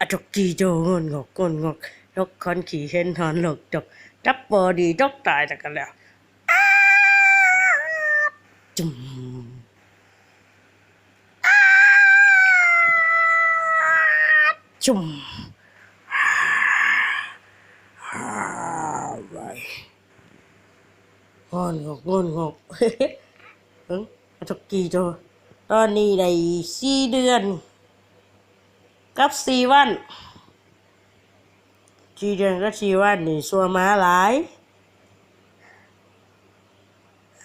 อจกจีโจงอนงอกงอนงอกยกคอนขี่เห็นหอนหลกจกจับบอดีจกตายแต่กันแล้วจุมอ้าจุ่มอ้าไปงอนงอกงอนงกเอิ้งอจกจีโจตอนนี้ได้สี่เดือน กับสี่วันสี่เดือนกับสี่วันนี่สัวมาหลาย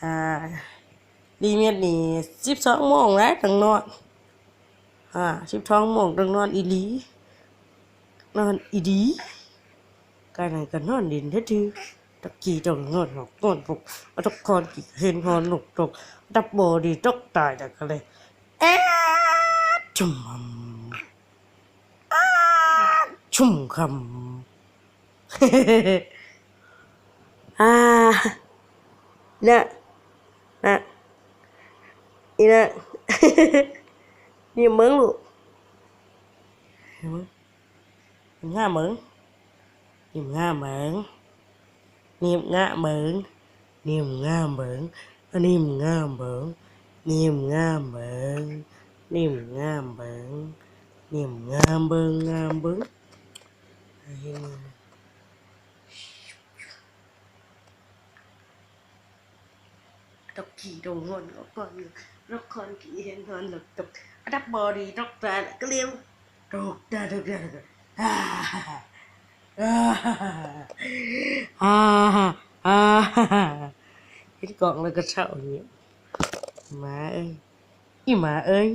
อ่าดีเมียนี่สิบสองโมงแล้วตั้งนอนอ่าสิบสองโมงตั้งนอนอีหลีนอนอีดีการไหนกันนอนดินเท่ทีตะกี้ต้องนอนหอกนอนปกอตะกอนกี่เห็นหอนหนุกตกดับโบดีตกตายแต่กันเลยอ๊ะจุ่ม ชุ่มคำอ่าเนี่ยนะอีนะนี่มึงลูกเห็นมั้ยนี่ง่ามึงนี่ง่ามึงนี่ง่ามึงนี่ง่ามึงอันนี้ง่ามึงนี่ง่ามึงนี่ง่ามึงนี่ง่ามึงง่ามึงตกขี่โดนงอนก็ก่อนรกคอนขี่เห็นงอนหลกตกดับบอดีตกตาก็เลี้ยวตกตาตกตาตกฮ่าฮ่าฮ่าฮ่าฮ่าเห็นกล่องแล้วก็เช่าอย่างนี้หมาเอ้ยอีหมาเอ้ย